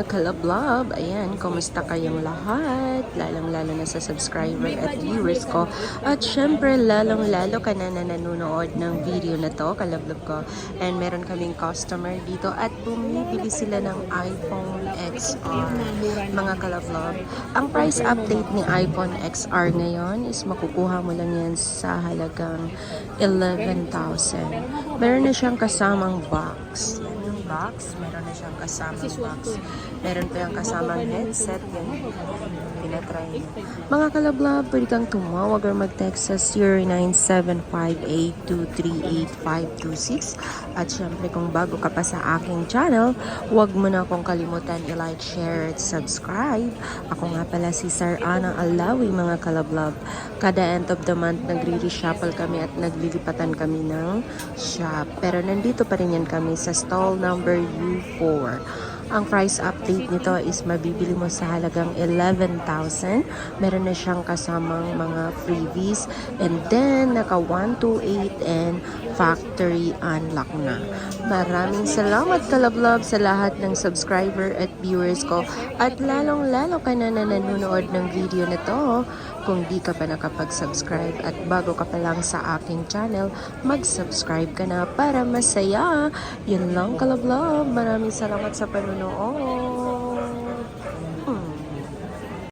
mga kalablab. Ayan, kumusta kayong lahat? Lalong-lalo na sa subscriber at viewers ko. At syempre, lalong-lalo ka na na nanonood ng video na to, kalablab ko. And meron kaming customer dito at bumibili sila ng iPhone XR. Mga kalablab. Ang price update ni iPhone XR ngayon is makukuha mo lang yan sa halagang 11,000. Meron na siyang kasamang box. Yan box. Meron na siyang kasamang box. Meron pa yung kasamang headset. Yan. Pinatry niya. Mga kalablab, pwede kang tumawag or mag-text sa 097582385526. At syempre, kung bago ka pa sa aking channel, huwag mo na akong kalimutan i-like, share, at subscribe. Ako nga pala si Sir Ana Alawi, mga kalablab. Kada end of the month, nagre-reshuffle kami at naglilipatan kami ng shop. Pero nandito pa rin yan kami sa stall number U4. Ang price update nito is mabibili mo sa halagang 11,000. Meron na siyang kasamang mga freebies. And then, naka 128 and factory unlock na. Maraming salamat kalablab sa lahat ng subscriber at viewers ko. At lalong-lalo ka na na nanonood ng video na to. Kung di ka pa nakapag-subscribe at bago ka pa lang sa aking channel, mag-subscribe ka na para masaya. Yun lang kalablab. Maraming salamat sa panonood.